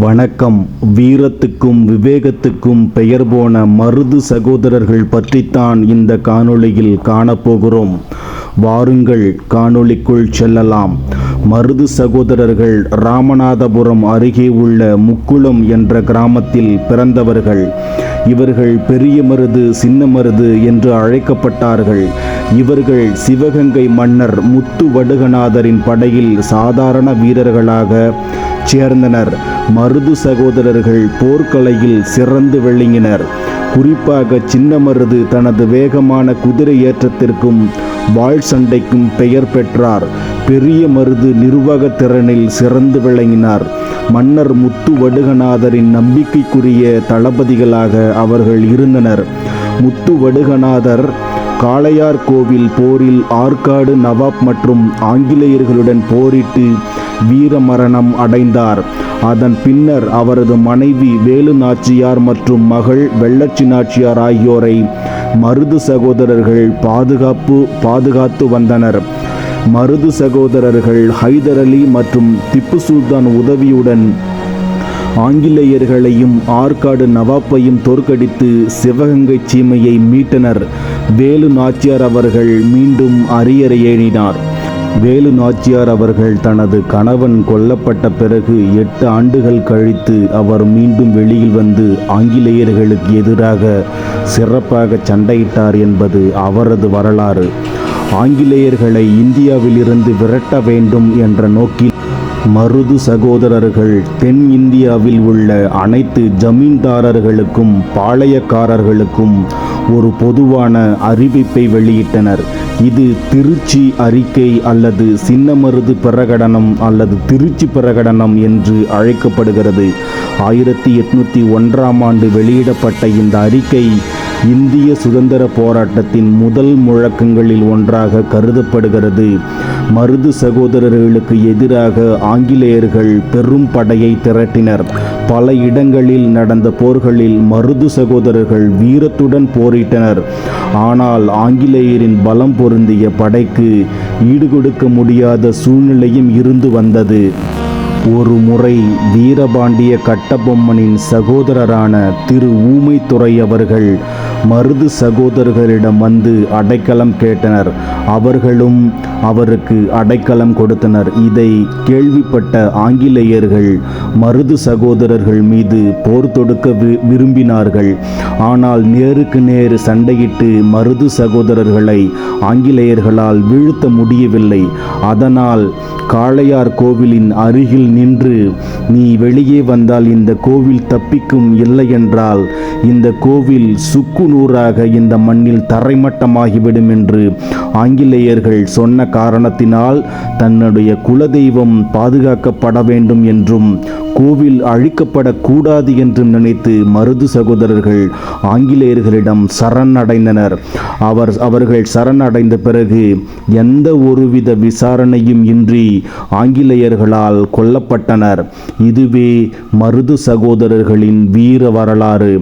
வணக்கம். வீரத்துக்கும் விவேகத்துக்கும் பெயர் போன மருது சகோதரர்கள் பற்றித்தான் இந்த காணொளியில் காணப்போகிறோம். வாருங்கள் காணொளிக்குள் செல்லலாம். மருது சகோதரர்கள் ராமநாதபுரம் அருகே உள்ள முக்குளம் என்ற கிராமத்தில் பிறந்தவர்கள். இவர்கள் பெரிய மருது சின்ன மருது என்று அழைக்கப்பட்டார்கள். இவர்கள் சிவகங்கை மன்னர் முத்து வடுகநாதரின் படையில் சாதாரண வீரர்களாக சேர்ந்தனர். மருது சகோதரர்கள் போர்க்கலையில் சிறந்து விளங்கினர். குறிப்பாக சின்ன மருது தனது வேகமான குதிரை ஏற்றத்திற்கும் வாழ் சண்டைக்கும் பெயர் பெற்றார். பெரிய மருது நிர்வாகத் திறனில் சிறந்து விளங்கினார். மன்னர் முத்து வடுகநாதரின் நம்பிக்கைக்குரிய தளபதிகளாக அவர்கள் இருந்தனர். முத்து வடுகநாதர் காளையார் கோவில் போரில் ஆற்காடு நவாப் மற்றும் ஆங்கிலேயர்களுடன் போரிட்டு வீரமரணம் அடைந்தார். அதன் பின்னர் அவரது மனைவி வேலு நாச்சியார் மற்றும் மகள் வெள்ளச்சி நாச்சியார் ஆகியோரை மருது சகோதரர்கள் பாதுகாப்பு பாதுகாத்து வந்தனர். மருது சகோதரர்கள் ஹைதர் அலி மற்றும் திப்பு சுல்தான் உதவியுடன் ஆங்கிலேயர்களையும் ஆற்காடு நவாப்பையும் தோற்கடித்து சிவகங்கை சீமையை மீட்டனர். வேலு நாச்சியார் அவர்கள் மீண்டும் அரியறை ஏறினார். வேலு நாச்சியார் அவர்கள் தனது கணவன் கொல்லப்பட்ட பிறகு எட்டு ஆண்டுகள் கழித்து அவர் மீண்டும் வெளியில் வந்து ஆங்கிலேயர்களுக்கு எதிராக சிறப்பாக சண்டையிட்டார் என்பது அவரது வரலாறு. ஆங்கிலேயர்களை இந்தியாவிலிருந்து விரட்ட வேண்டும் என்ற நோக்கில் மருது சகோதரர்கள் தென் இந்தியாவில் உள்ள அனைத்து ஜமீன்தாரர்களுக்கும் பாளையக்காரர்களுக்கும் ஒரு பொதுவான அறிவிப்பை வெளியிட்டனர். இது திருச்சி அறிக்கை அல்லது சின்னமருது பிரகடனம் அல்லது திருச்சி பிரகடனம் என்று அழைக்கப்படுகிறது. ஆயிரத்தி எட்நூற்றி ஒன்றாம் ஆண்டு வெளியிடப்பட்ட இந்த அறிக்கை இந்திய சுதந்திர போராட்டத்தின் முதல் முழக்கங்களில் ஒன்றாக கருதப்படுகிறது. மருது சகோதரர்களுக்கு எதிராக ஆங்கிலேயர்கள் பெரும் படையை திரட்டினர். பல இடங்களில் நடந்த போர்களில் மருது சகோதரர்கள் வீரத்துடன் போரிட்டனர். ஆனால் ஆங்கிலேயரின் பலம் பொருந்திய படைக்கு ஈடுகொடுக்க முடியாத சூழ்நிலையும் இருந்து வந்தது. ஒரு முறை வீரபாண்டிய கட்டபொம்மனின் சகோதரரான திரு ஊமைத்துறை அவர்கள் மருது சகோதரர்களிடம் வந்து அடைக்கலம் கேட்டனர். அவர்களும் அவருக்கு அடைக்கலம் கொடுத்தனர். இதை கேள்விப்பட்ட ஆங்கிலேயர்கள் மருது சகோதரர்கள் மீது போர் தொடுக்க விரும்பினார்கள். ஆனால் நேருக்கு நேர் சண்டையிட்டு மருது சகோதரர்களை ஆங்கிலேயர்களால் வீழ்த்த முடியவில்லை. அதனால் காளையார் கோவிலின் அருகில் நின்று நீ வெளியே வந்தால் இந்த கோவில் தப்பிக்கும் இல்லையென்றால் இந்த கோவில் சுக்கு நூறாக இந்த மண்ணில் தரைமட்டமாகிவிடும் என்று ஆங்கிலேயர்கள் சொன்ன காரணத்தினால் தன்னுடைய குலதெய்வம் பாதுகாக்கப்பட வேண்டும் என்றும் கோவில் அழிக்கப்படக்கூடாது என்றும் நினைத்து மருது சகோதரர்கள் ஆங்கிலேயர்களிடம் சரணடைந்தனர். அவர் அவர்கள் சரணடைந்த பிறகு எந்த ஒருவித விசாரணையும் இன்றி ஆங்கிலேயர்களால் கொல்லப்பட்டனர். இதுவே மருது சகோதரர்களின் வீர வரலாறு.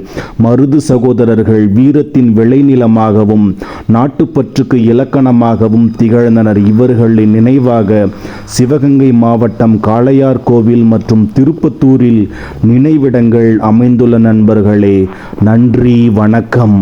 மருது சகோதரர்கள் வீரத்தின் விளைநிலமாகவும் நாட்டுப்பற்றுக்கு இலக்கணமாகவும் திகழ்ந்தனர். இவர்களின் நினைவாக சிவகங்கை மாவட்டம் காளையார் கோவில் மற்றும் திருப்பத்தூரில் நினைவிடங்கள் அமைந்துள்ள நண்பர்களே நன்றி வணக்கம்.